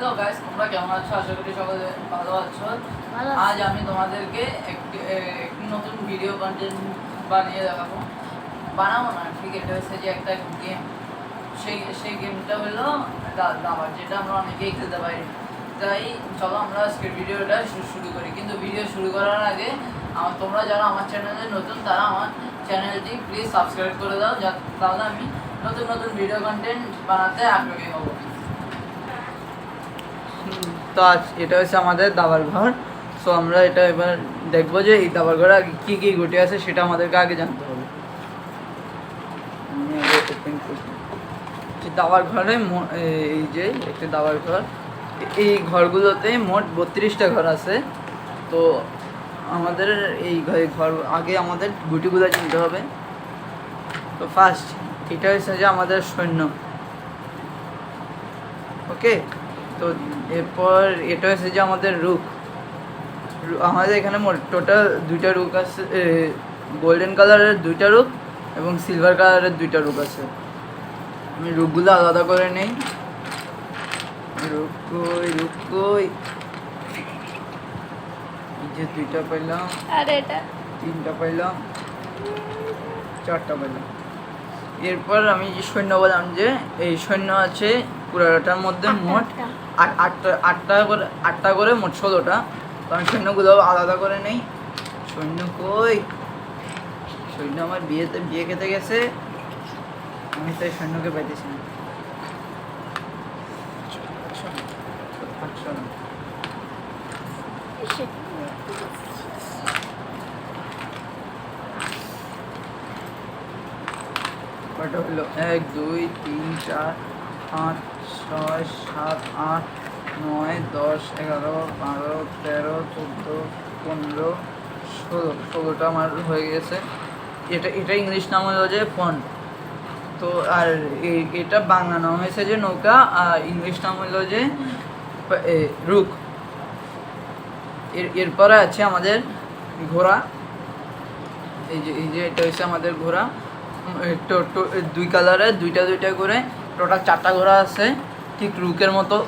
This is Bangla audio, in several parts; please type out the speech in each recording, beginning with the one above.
হ্যালো গাইস তোমরা কেমন আছো? আশা করি সকলে ভালো আছো। আজ আমি তোমাদেরকে একটি নতুন ভিডিও কন্টেন্ট বানিয়ে দেখাবো। বানাবো না ঠিক? এটা হচ্ছে যে একটা গেম সেই সেই গেমটা হলো দাবার যেটা আমরা অনেকেই খেলতে পারি। তাই চলো আমরা আজকের ভিডিওটা শুরু করি। কিন্তু ভিডিও শুরু করার আগে আমার তোমরা যারা আমার চ্যানেলে নতুন তারা আমার চ্যানেলটি প্লিজ সাবস্ক্রাইব করে দাও। যা- তাহলে আমি নতুন নতুন ভিডিও কন্টেন্ট বানাতে আগ্রহী হব। তো আজ এটা হচ্ছে আমাদের দাবার ঘর। সো আমরা এটা এবার দেখব যে এই দাবার ঘরে আগে কী কী ঘটে আছে, সেটা আমাদেরকে আগে জানতে হবে। দাবার ঘরে এই যে একটি দাবার ঘর, এই ঘরগুলোতে মোট বত্রিশটা ঘর আছে। তো আমাদের এই ঘর আগে আমাদের গুটিগুলো চিনতে হবে। তো ফার্স্ট এটা হচ্ছে যে আমাদের সৈন্য। ওকে তো এরপর এটা হচ্ছে যে আমাদের রুক আমাদের এখানে টোটাল দুইটা রুক আছে গোল্ডেন কালারের দুইটা রুক এবং সিলভার কালারের দুইটা রুক আছে। আমি রুকগুলো আলাদা করে নেই। রুক কই রুক কই? যে দুইটা পাইলাম। আর এটা? তিনটা পাইলাম। চারটা পাইলাম। এরপর আমি যে সৈন্য বললাম যে এই সৈন্য আছে পুরাটার মধ্যে মোট। আট, আটটা আটটা করে আটটা করে মোট ষোলোটা। তো আমি সৈন্যগুলো আলাদা করে নেই। সৈন্য কই? সৈন্য আমার বিয়েতে, বিয়ে খেতে গেছে। আমি তাই সৈন্যকে পাইতেছি না। এক, দুই, তিন, চার, পাঁচ ছয়, সাত, আট, নয়, দশ, এগারো, বারো, তেরো, চোদ্দ, পনেরো, ষোলো। ষোলোটা আমার হয়ে গেছে। এটা এটা ইংলিশ নাম হলো যে ফোন তো আর এটা বাংলা নাম হয়েছে যে নৌকা, আর ইংলিশ নাম হলো যে রুক এর, এরপরে আছে আমাদের ঘোড়া। এই যে এই যে এটা হচ্ছে আমাদের ঘোড়া। দুই কালারের, দুইটা দুইটা করে টোটাল চারটা ঘোড়া আছে, ঠিক রুকের মতো।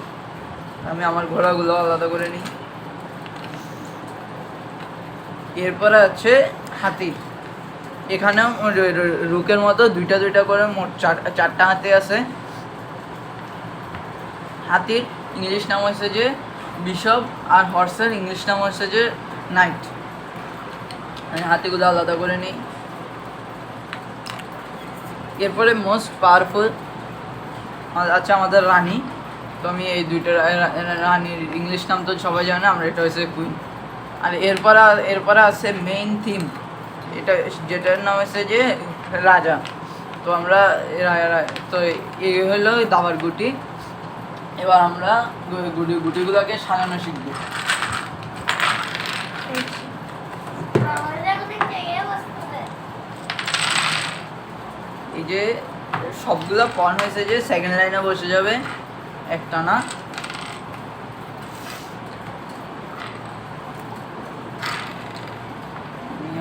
আমি আমার ঘোড়াগুলো আলাদা করে নিই। এরপরে আছে হাতি। র- রুকের মতো দুইটা দুইটা করে মোট চার, চারটা হাতি আছে। হাতির ইংলিশ নাম হচ্ছে যে বিশপ আর হর্সের ইংলিশ নাম হচ্ছে যে নাইট। আমি হাতিগুলো আলাদা করে নিই। এরপরে মোস্ট পাওয়ারফুল আচ্ছা আমাদের রানী। তো আমি এই দুইটা রানীর ইংলিশ নাম তো সবাই জানে, আমরা এটা হচ্ছে কুইন আর এরপরে এরপরে আছে মেইন থিম এটা যেটার নাম হচ্ছে যে রাজা। তো আমরা তো এই হলো দাবার গুটি এবার আমরা গুটি গুটিগুলোকে সাজানো শিখব। এই যে সবগুলো পন হয়েছে যে সেকেন্ড লাইনে বসে যাবে একটা না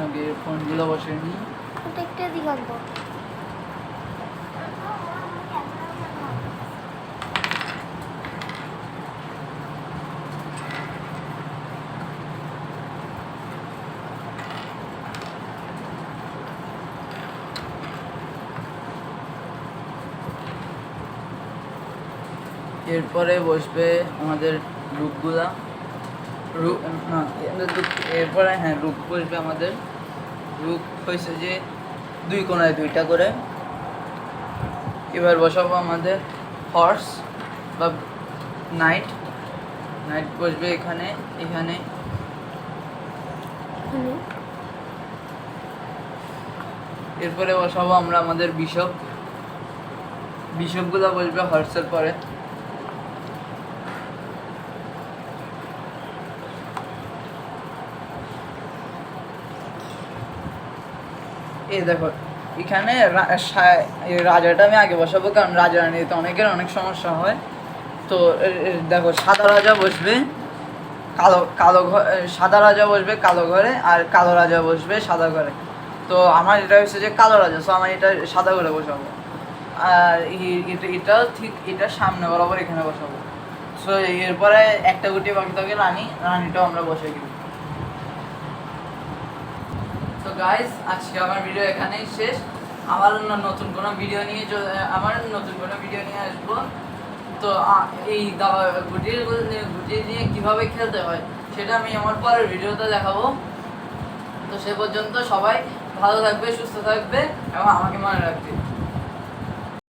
আগে ফোনগুলো বসে নিই। একটা দিগন্ত এরপরে বসবে আমাদের রূপগুলা। রূপ না এরপরে হ্যাঁ রূপ বসবে আমাদের। রূপ হয়েছে যে দুই কোনায় দুইটা করে। এবার বসাবো আমাদের হর্স বা নাইট নাইট বসবে এখানে এখানে। এরপরে বসাবো আমরা আমাদের বিশপ। বিশপগুলো বসবে হর্সের পরে। এই দেখো, এখানে রাজাটা আমি আগে বসাবো, কারণ রাজা রানীতে অনেকের অনেক সমস্যা হয়। তো দেখো, সাদা রাজা বসবে, কালো কালো ঘর সাদা রাজা বসবে কালো ঘরে, আর কালো রাজা বসবে সাদা ঘরে। তো আমার এটা হচ্ছে যে কালো রাজা সো আমার এটা সাদা ঘরে বসাবো। আর এটা ঠিক, এটা সামনে বরাবর এখানে বসাবো। সো এরপরে একটা গুটি বাকি থাকে, রানী, রানীটাও আমরা বসে দিব তো গাইস আজকে আমার ভিডিও এখানেই শেষ। আমার নতুন কোনো ভিডিও নিয়ে আমার নতুন কোনো ভিডিও নিয়ে আসব। তো এই গুটির গুটি নিয়ে কীভাবে খেলতে হয়, সেটা আমি আমার পরের ভিডিওতে দেখাবো। তো সে পর্যন্ত সবাই ভালো থাকবে, সুস্থ থাকবে, এবং আমাকে মনে রাখবে।